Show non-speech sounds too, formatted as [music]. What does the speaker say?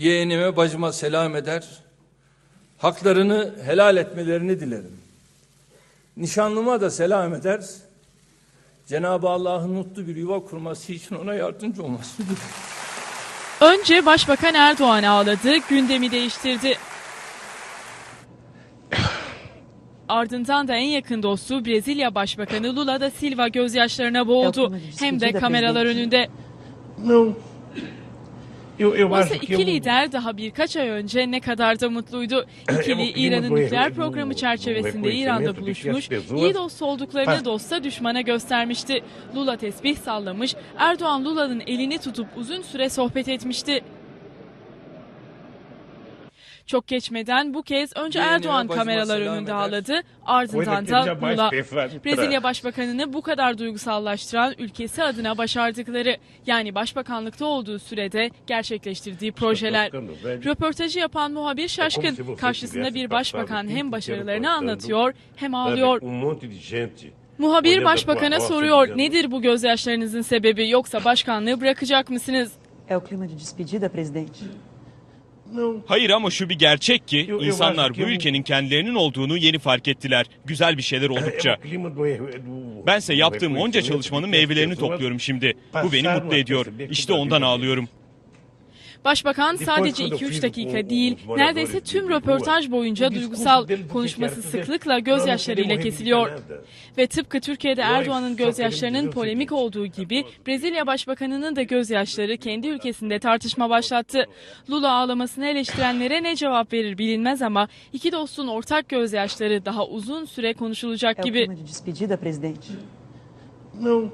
yeğenime bacıma selam eder. Haklarını helal etmelerini dilerim. Nişanlıma da selam eder. Cenab-ı Allah'ın mutlu bir yuva kurması için ona yardımcı olmasını dilerim. Önce Başbakan Erdoğan ağladı, gündemi değiştirdi. Ardından da en yakın dostu Brezilya Başbakanı Lula da Silva gözyaşlarına boğuldu. Hem de kameralar önünde. Não. Eu, eu Oysa acho que iki eu- lider daha birkaç ay önce ne kadar da mutluydu. [clears throat] İkili o İran'ın nükleer programı çerçevesinde İran'da buluşmuş, iyi dost olduklarını dosta düşmana göstermişti. Lula tesbih sallamış, Erdoğan Lula'nın elini tutup uzun süre sohbet etmişti. Çok geçmeden bu kez önce Erdoğan kameralar önünde ağladı, ardından da Lula. Brezilya Başbakanını bu kadar duygusallaştıran ülkesi adına başardıkları yani başbakanlıkta olduğu sürede gerçekleştirdiği projeler. Röportajı yapan muhabir şaşkın. Karşısında bir başbakan hem başarılarını anlatıyor hem ağlıyor. Muhabir başbakana soruyor nedir bu gözyaşlarınızın sebebi yoksa başkanlığı bırakacak mısınız? É o clima de despedida, presidente? Hayır ama şu bir gerçek ki insanlar bu ülkenin kendilerinin olduğunu yeni fark ettiler. Güzel bir şeyler oldukça. Bense yaptığım onca çalışmanın meyvelerini topluyorum şimdi. Bu beni mutlu ediyor. İşte ondan ağlıyorum. Başbakan sadece quando eu 2-3 fiz dakika değil, neredeyse de tüm röportaj boyunca duygusal, konuşması dizer, sıklıkla gözyaşlarıyla kesiliyor. Ve tıpkı Türkiye'de Erdoğan'ın gözyaşlarının polemik olduğu gibi Brezilya Başbakanı'nın da gözyaşları kendi ülkesinde tartışma başlattı. Lula ağlamasını eleştirenlere ne cevap verir bilinmez ama iki dostun ortak gözyaşları daha uzun süre konuşulacak gibi. Não.